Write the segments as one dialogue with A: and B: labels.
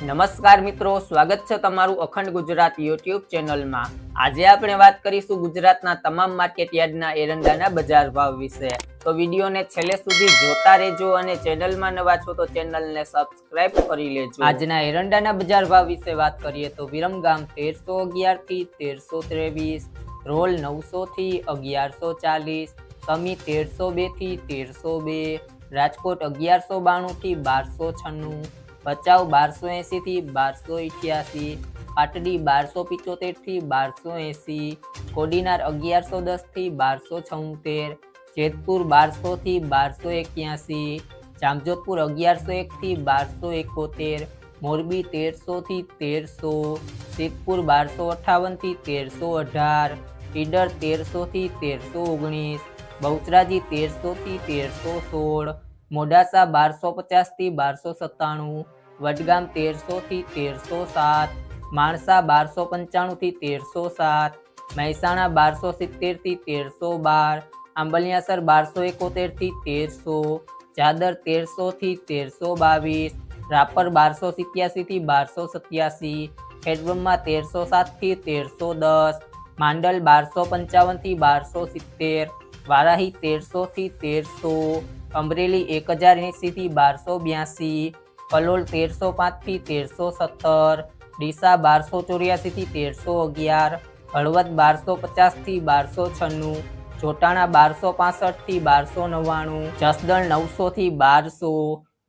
A: નમસ્કાર મિત્રો, સ્વાગત છે તમારું અખંડ ગુજરાત યુટ્યુબ ચેનલમાં. આજે આપણે વાત કરીશું ગુજરાતના તમામ માર્કેટ યાર્ડના એરંડાના બજાર ભાવ વિશે. તો વિડીયોને છેલ્લે સુધી જોતા રહેજો અને ચેનલમાં નવા છો તો ચેનલને સબસ્ક્રાઇબ કરી લેજો. આજના એરંડાના બજાર ભાવ વિશે વાત કરીએ તો વિરમગામ તેરસો અગિયારથી તેરસો ત્રેવીસ, રોલ નવસો થી અગિયારસો ચાલીસ, સમી તેરસો બેથી તેરસો બે, રાજકોટ અગિયારસો બાણું થી બારસો છન્નું ભચાઉ બારસો એંસીથી બારસો ઇઠ્યાસી પાટડી બારસો પિચોતેરથી બારસો એંસી કોડીનાર અગિયારસો દસથી બારસો છોતેર, જેતપુર બારસોથી બારસો એક્યાસી, જામજોધપુર અગિયારસો એકથી બારસો એકોતેર, મોરબી તેરસોથી તેરસો, સિદ્ધપુર બારસો અઠાવનથી તેરસો અઢાર, ઈડર તેરસોથી તેરસો ઓગણીસ, બહુચરાજી તેરસોથી તેરસો સોળ મોડાસા બારસો પચાસથી બારસો સત્તાણું, વડગામ તેરસો થી તેરસો સાત, માણસા બારસો પંચાણું થી તેરસો સાત, મહેસાણા બારસો સિત્તેરથી તેરસો બાર, આંબલિયાસર બારસો એકોતેરથી તેરસો ચાદર તેરસો થી તેરસો બાવીસ, રાપર બારસો સિત્યાસી થી બારસો સત્યાસી, ખેડબ્રહ્મા તેરસો સાતથી તેરસો દસ, માંડલ બારસો પંચાવનથી બારસો સિત્તેર, વારાહી તેરસો થી તેરસો અમરેલી એક હજાર એંસીથી બારસો બ્યાસી, કલોલ તેરસો પાંચથી તેરસો સત્તર, ડીસા બારસો ચોર્યાસીથી તેરસો અગિયાર, હળવદ બારસો પચાસથી બારસો છન્નું, ચોટાણા બારસો પાસઠથી બારસો નવ્વાણું, જસદણ નવસોથી બારસો,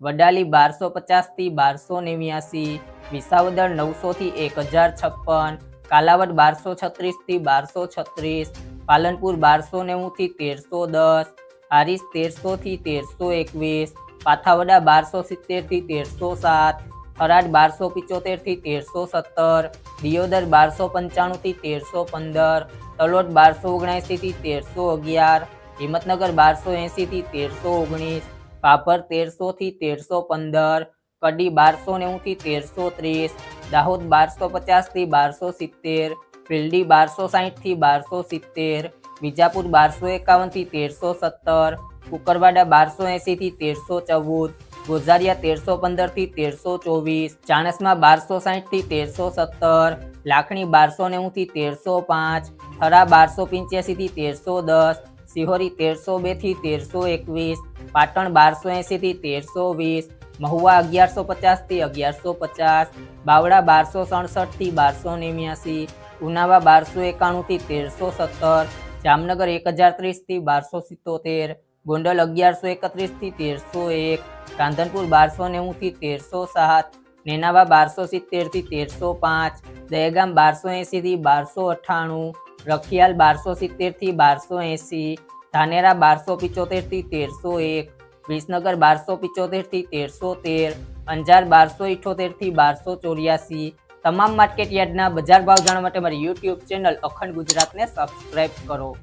A: વડાલી બારસો પચાસથી બારસો નેવ્યાસી, વિસાવદર નવસોથી એક હજાર છપ્પન, કાલાવડ બારસો છત્રીસથી બારસો છત્રીસ, પાલનપુર બારસો નેવુંથી તેરસો દસ હારીસ તેરસો થી તેરસો એકવીસ, પાથાવડા બારસો સિત્તેરથી તેરસો સાત, થરાદ બારસો પિચોતેરથી તેરસો સત્તર, દિયોદર બારસો પંચાણું થી તેરસો પંદર, તલોદ બારસો ઓગણએંસીથી તેરસો અગિયાર, હિંમતનગર બારસો એંસી થી તેરસો ઓગણીસ પાપર તેરસો થી તેરસો પંદર, કડી બારસો નેવું થી તેરસો ત્રીસ, દાહોદ બારસો પચાસથી બારસો સિત્તેર ફિલ્ડી બારસો સાહીઠથી બારસો સિત્તેર વિજાપુર બારસો એકાવનથી તેરસો સત્તર, કુકરવાડા બારસો એંસીથી તેરસો ચૌદ, ગોઝારિયા તેરસો પંદરથી તેરસો ચોવીસ, ચાણસમાં બારસો સાહીઠથી તેરસો સત્તર, લાખણી બારસો નેવું થી તેરસો પાંચ, થરા બારસો પંચ્યાસી થી તેરસો દસ, સિહોરી તેરસો બેથી તેરસો એકવીસ, પાટણ બારસો એંસીથી તેરસો વીસ, મહુવા અગિયારસો પચાસથી અગિયારસો પચાસ બાવડા બારસો સડસઠથી બારસો નેવ્યાસી, ઉનાવા બારસો એકાણું થી તેરસો સત્તર જામનગર એક હજાર ત્રીસથી બારસો સિત્તોતેર, ગોંડલ અગિયારસો એકત્રીસથી તેરસો એક રાંધનપુર બારસો નેવુંથી તેરસો સાત, નેનાવા બારસો સિત્તેરથી તેરસો પાંચ, દહેગામ બારસો એંસીથી બારસો અઠ્ઠાણું, રખિયાલ બારસો સિત્તેરથી બારસો એંસી ધાનેરા બારસો પિચોતેરથી તેરસો એક, વિસનગર બારસો પિચોતેરથી તેરસો તેર, અંજાર બારસો ઇઠોતેરથી બારસો ચોર્યાસી તમામ માર્કેટ યાર્ડના બજાર ભાવ જાણવા માટે મારી યુટ્યુબ ચેનલ અખંડ ગુજરાતને સબસ્ક્રાઇબ કરો.